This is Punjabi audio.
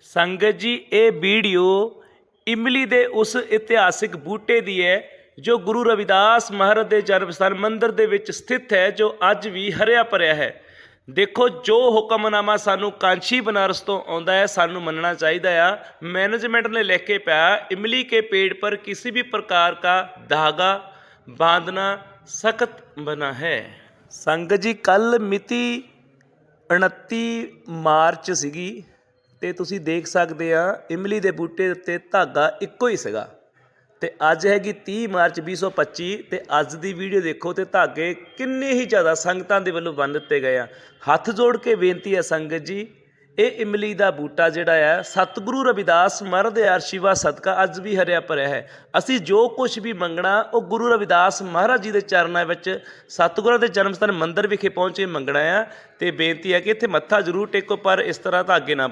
ਸੰਗਤ ਜੀ, ਇਹ ਵੀਡੀਓ ਇਮਲੀ ਦੇ ਉਸ ਇਤਿਹਾਸਿਕ ਬੂਟੇ ਦੀ ਹੈ, ਜੋ ਗੁਰੂ ਰਵਿਦਾਸ ਮਹਾਰਾਜ ਦੇ ਜਨਮ ਸਥਾਨ ਮੰਦਰ ਦੇ ਵਿੱਚ ਸਥਿਤ ਹੈ, ਜੋ ਅੱਜ ਵੀ ਹਰਿਆ ਭਰਿਆ ਹੈ। ਦੇਖੋ, ਜੋ ਹੁਕਮਨਾਮਾ ਸਾਨੂੰ ਕਾਂਚੀ ਬਨਾਰਸ ਤੋਂ ਆਉਂਦਾ ਹੈ, ਸਾਨੂੰ ਮੰਨਣਾ ਚਾਹੀਦਾ ਆ। ਮੈਨੇਜਮੈਂਟ ਨੇ ਲਿਖ ਕੇ ਪਿਆ, ਇਮਲੀ ਕੇ ਪੇੜ ਪਰ ਕਿਸੇ ਵੀ ਪ੍ਰਕਾਰ ਦਾ ਧਾਗਾ ਬਾਂਧਣਾ ਸਖਤ ਬਣਾ ਹੈ। ਸੰਗਤ ਜੀ ਕੱਲ ਮਿਤੀ 29 ਮਾਰਚ ਸੀਗੀ। ਤੇ ਤੁਸੀਂ ਦੇਖ ਸਕਦੇ ਆ, ਇਮਲੀ ਦੇ ਬੂਟੇ ਉੱਤੇ ਧਾਗਾ ਇੱਕੋ ਹੀ ਸੀਗਾ। ਤੇ ਅੱਜ ਹੈਗੀ 30 ਮਾਰਚ 2025 ਤੇ ਅੱਜ ਦੀ ਵੀਡੀਓ ਦੇਖੋ ਤੇ ਧਾਗੇ ਕਿੰਨੇ ਹੀ ਜ਼ਿਆਦਾ ਸੰਗਤਾਂ ਦੇ ਵੱਲੋਂ ਬੰਨ ਦਿੱਤੇ ਗਏ ਆ। ਹੱਥ ਜੋੜ ਕੇ ਬੇਨਤੀ ਹੈ ਸੰਗਤ ਜੀ, ਇਹ ਇਮਲੀ ਦਾ ਬੂਟਾ ਜਿਹੜਾ ਹੈ ਸਤਿਗੁਰੂ ਰਵਿਦਾਸ ਮਹਾਰਾਜ ਦੇ ਆਸ਼ੀਰਵਾਦ ਸਦਕਾ ਅੱਜ ਵੀ ਹਰਿਆ ਭਰਿਆ ਹੈ। ਅਸੀਂ ਜੋ ਕੁਝ ਵੀ ਮੰਗਣਾ, ਉਹ ਗੁਰੂ ਰਵਿਦਾਸ ਮਹਾਰਾਜ ਜੀ ਦੇ ਚਰਨਾਂ ਵਿੱਚ, ਸਤਿਗੁਰਾਂ ਦੇ ਜਨਮ ਸਥਾਨ ਮੰਦਿਰ ਵਿਖੇ ਪਹੁੰਚੇ ਮੰਗਣਾ ਆ। ਤੇ ਬੇਨਤੀ ਹੈ ਕਿ ਇੱਥੇ ਮੱਥਾ ਜ਼ਰੂਰ ਟੇਕੋ, ਪਰ ਇਸ ਤਰ੍ਹਾਂ ਧਾਗੇ ਨਾ